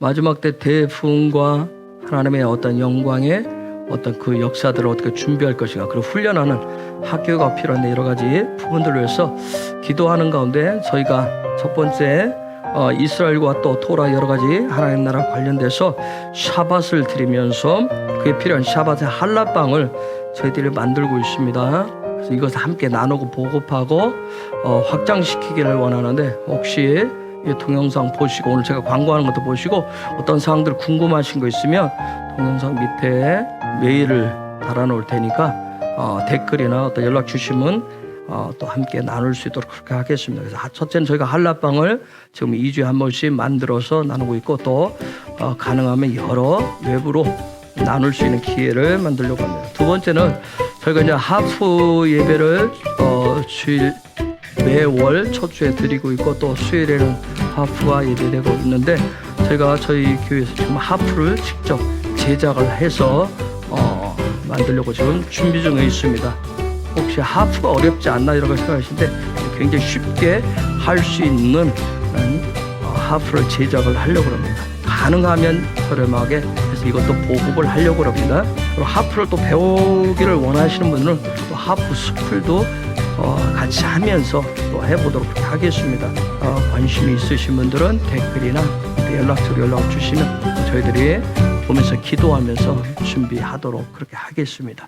마지막 때 대부흥과 하나님의 어떤 영광의 어떤 그 역사들을 어떻게 준비할 것인가 그리고 훈련하는 학교가 필요한 여러 가지 부분들을 위해서 기도하는 가운데 저희가 첫 번째 어, 이스라엘과 또 토라 여러 가지 하나님 나라 관련돼서 샤밧을 드리면서 그에 필요한 샤밧의 한라빵을 저희들이 만들고 있습니다. 그래서 이것을 함께 나누고 보급하고 어, 확장시키기를 원하는데 혹시 이 동영상 보시고 오늘 제가 광고하는 것도 보시고 어떤 사항들 궁금하신 거 있으면 동영상 밑에 메일을 달아놓을 테니까 어, 댓글이나 어떤 연락 주시면 어, 또 함께 나눌 수 있도록 그렇게 하겠습니다. 그래서 하- 첫째는 저희가 한라빵을 지금 2주에 한 번씩 만들어서 나누고 있고 또 어, 가능하면 여러 외부로 나눌 수 있는 기회를 만들려고 합니다. 두 번째는 저희가 이제 하프 예배를 어, 주일 매월 첫 주에 드리고 있고 또 수요일에는 하프가 예배되고 있는데 저희가 저희 교회에서 지금 하프를 직접 제작을 해서 어, 만들려고 지금 준비 중에 있습니다. 혹시 하프가 어렵지 않나 걸 생각하시는데 굉장히 쉽게 할 수 있는 어, 하프를 제작을 하려고 합니다. 가능하면 저렴하게 해서 이것도 보급을 하려고 합니다. 그리고 하프를 또 배우기를 원하시는 분들은 또 하프 스쿨도 어, 같이 하면서 또 해보도록 하겠습니다. 어, 관심이 있으신 분들은 댓글이나 연락처로 연락 주시면 저희들이 보면서 기도하면서 준비하도록 그렇게 하겠습니다.